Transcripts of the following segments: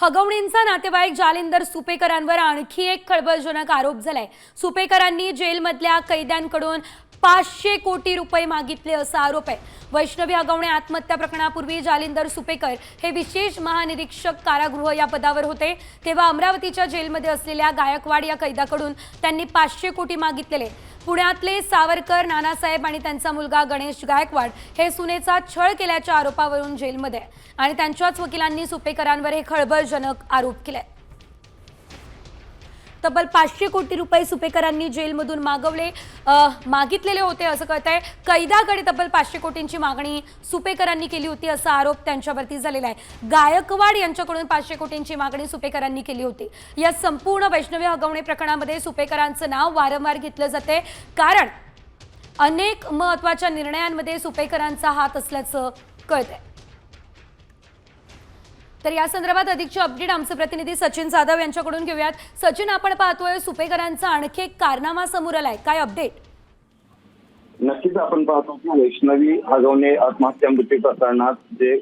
हगवणींचा नातेवाईक जालिंदर सुपेकरांवर आणखी एक खळबळजनक आरोप झालाय. सुपेकरांनी जेलमधल्या कैद्यांकडून पाचशे कोटी रुपये मागितले असा आरोप आहे. वैष्णवी हगवणे आत्महत्या प्रकरणापूर्वी जालिंदर सुपेकर हे विशेष महानिरीक्षक कारागृह या पदावर होते. तेव्हा अमरावतीच्या जेलमध्ये असलेल्या गायकवाड या कैद्याकडून त्यांनी पाचशे कोटी मागितलेले. पुण्यातले सावरकर नानासाहेब आणि त्यांचा मुलगा गणेश गायकवाड हे सुनेचा छळ केल्याच्या आरोपावरून जेलमध्ये आणि त्यांच्याच वकिलांनी सुपेकरांवर हे खळबळजनक आरोप केले तब्बल पाचशे कोटी रुपये सुपेकरांनी जेलमधून मागवले मागितलेले होते असं कळत आहे कैद्याकडे तब्बल पाचशे कोटींची मागणी सुपेकरांनी केली होती असा आरोप त्यांच्यावरती झालेला आहे. गायकवाड यांच्याकडून पाचशे कोटींची मागणी सुपेकरांनी केली होती. या संपूर्ण वैष्णवी हगवणे प्रकरणामध्ये सुपेकरांचं नाव वारंवार घेतलं जाते कारण अनेक महत्त्वाच्या निर्णयांमध्ये सुपेकरांचा हात असल्याचं कळतंय. तर या संदर्भात अधिकची अपडेट आमचे प्रतिनिधी सचिन जाधव यांच्याकडून घेऊयात. सचिन आपण पाहतोय सुपेकरांचा आणखी एक कारनामा समोर आलाय. काय अपडेट? नक्कीच आपण पाहतो की वैष्णवी हगवणे आत्महत्या मृत्यू प्रकरणात जे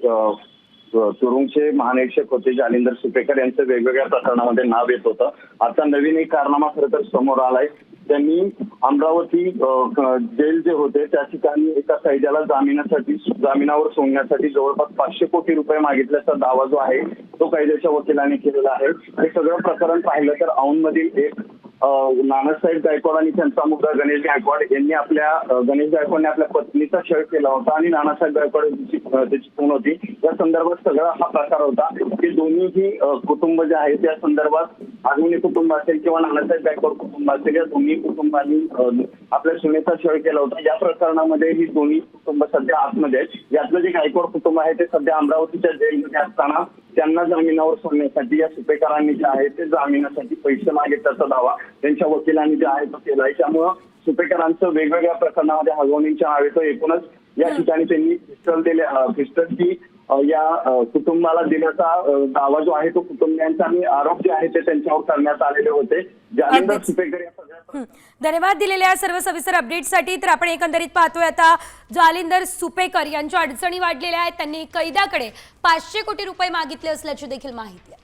तुरुंगचे महानिरीक्षक होते जालिंदर सुपेकर यांचं वेगवेगळ्या प्रकरणामध्ये नाव येत होतं. आता नवीन एक कारनामा खरं तर समोर आलाय. त्यांनी अमरावती जेल जे होते त्या ठिकाणी एका कैद्याला जामिनासाठी जामिनावर सोडण्यासाठी जवळपास पाचशे कोटी रुपये मागितल्याचा दावा जो आहे तो कैद्याच्या वकिलाने केलेला आहे. हे सगळं प्रकरण पाहिलं तर औंधमधील एक नानासाहेब गायकवाड आणि त्यांचा मुलगा गणेश गायकवाड यांनी आपल्या गणेश गायकवाडने आपल्या पत्नीचा छळ केला होता आणि नानासाहेब गायकवाड यांची त्याची खून होती. या संदर्भात सगळा हा प्रकार होता. की दोन्हीही कुटुंब जे आहे त्या संदर्भात आगुनी कुटुंब असेल किंवा नानासाहेब गायकवाड कुटुंब असेल या दोन्ही कुटुंबांनी आपल्या सुनेचा छळ केला होता. या प्रकरणामध्ये ही दोन्ही कुटुंब सध्या आतमध्ये आहेत. यातलं जे गायकवाड कुटुंब आहे ते सध्या अमरावतीच्या जेलमध्ये असताना त्यांना जामिनावर सोडण्यासाठी या सुपेकरांनी जे आहे ते जामिनासाठी पैसे मागितल्याचा दावा त्यांच्या वकिलांनी जे आहे तो केलाय. त्यामुळं सुपेकरांचं वेगवेगळ्या प्रकरणामध्ये हगवणींच्या नावे तो एकूणच या ठिकाणी त्यांनी पिस्टल दिले पिस्टलची या कुटुंबाला दिल्याचा दावा जो आहे तो कुटुंबियांचा आणि आरोप जे आहे ते त्यांच्यावर करण्यात आलेले होते जालिंदर. सुपेकर या सगळ्या. धन्यवाद दिलेल्या सर्व सविस्तर अपडेटसाठी तर आपण एकंदरीत पाहतोय आता जालिंदर सुपेकर यांच्या अडचणी वाढलेल्या आहेत त्यांनी कैद्याकडे पाचशे कोटी रुपये मागितले असल्याची देखील माहिती आहे